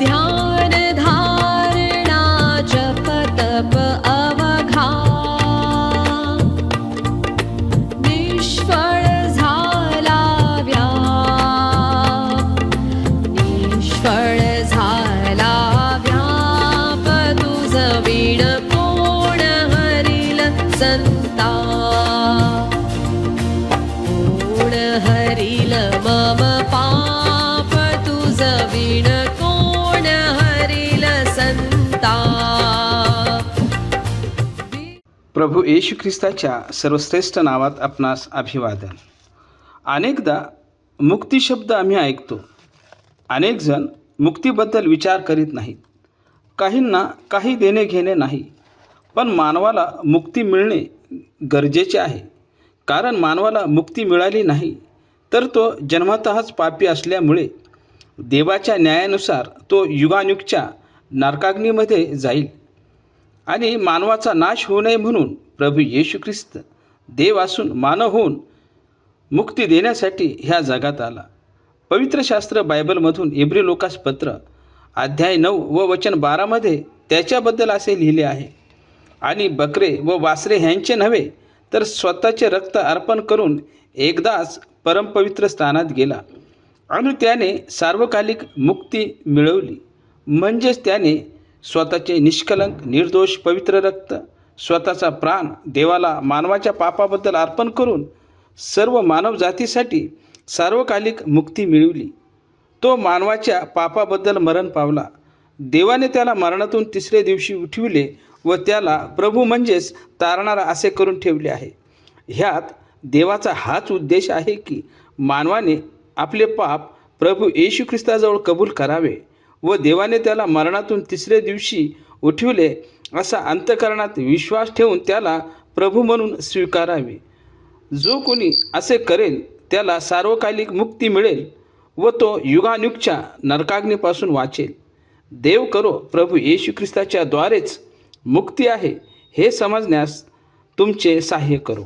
ध्यान धारणा जप तप अवघा। निष्फळ झाला व्याप। निष्फळ झाला व्याप। तुझ विण कोण हरिल संता प्रभू येशू ख्रिस्ताच्या सर्वश्रेष्ठ नावात आपणास अभिवादन. अनेकदा मुक्ती शब्द आम्ही ऐकतो. अनेकजण मुक्तीबद्दल विचार करीत नाहीत. काहींना काही देणे घेणे नाही. पण मानवाला मुक्ती मिळणे गरजेचे आहे. कारण मानवाला मुक्ती मिळाली नाही तर तो जन्मतःच पापी असल्यामुळे देवाच्या न्यायानुसार तो युगानुगच्या नारकाग्नीमध्ये जाईल. आणि मानवाचा नाश होऊ नये म्हणून प्रभू येशू ख्रिस्त देव असून मानव होऊन मुक्ती देण्यासाठी ह्या जगात आला. पवित्र शास्त्र बायबलमधून इब्री लोकास पत्र अध्याय नऊ व वचन बारामध्ये त्याच्याबद्दल असे लिहिले आहे. आणि बकरे व वासरे ह्यांचे नव्हे तर स्वतःचे रक्त अर्पण करून एकदाच परमपवित्र स्थानात गेला. आणि त्याने सार्वकालिक मुक्ती मिळवली. म्हणजेच त्याने स्वतःचे निष्कलंक निर्दोष पवित्र रक्त स्वतःचा प्राण देवाला मानवाच्या पापाबद्दल अर्पण करून सर्व मानवजातीसाठी सार्वकालिक मुक्ती मिळवली. तो मानवाच्या पापाबद्दल मरण पावला. देवाने त्याला मरणातून तिसरे दिवशी उठविले व त्याला प्रभू म्हणजेच तारणारा असे करून ठेवले आहे. ह्यात देवाचा हाच उद्देश आहे की मानवाने आपले पाप प्रभू येशू ख्रिस्ताजवळ कबूल करावे. व देवाने त्याला मरणातून तिसरे दिवशी उठविले असा अंतकरणात विश्वास ठेवून त्याला प्रभू म्हणून स्वीकारावे. जो कोणी असे करेल त्याला सार्वकालिक मुक्ती मिळेल व तो युगानुगच्या नरकाग्नीपासून वाचेल. देव करो प्रभू येशू ख्रिस्ताच्या द्वारेच मुक्ती आहे हे समजण्यास तुमचे सहाय्य करो.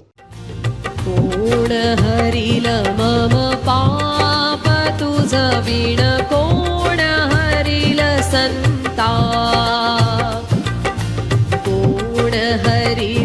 हरि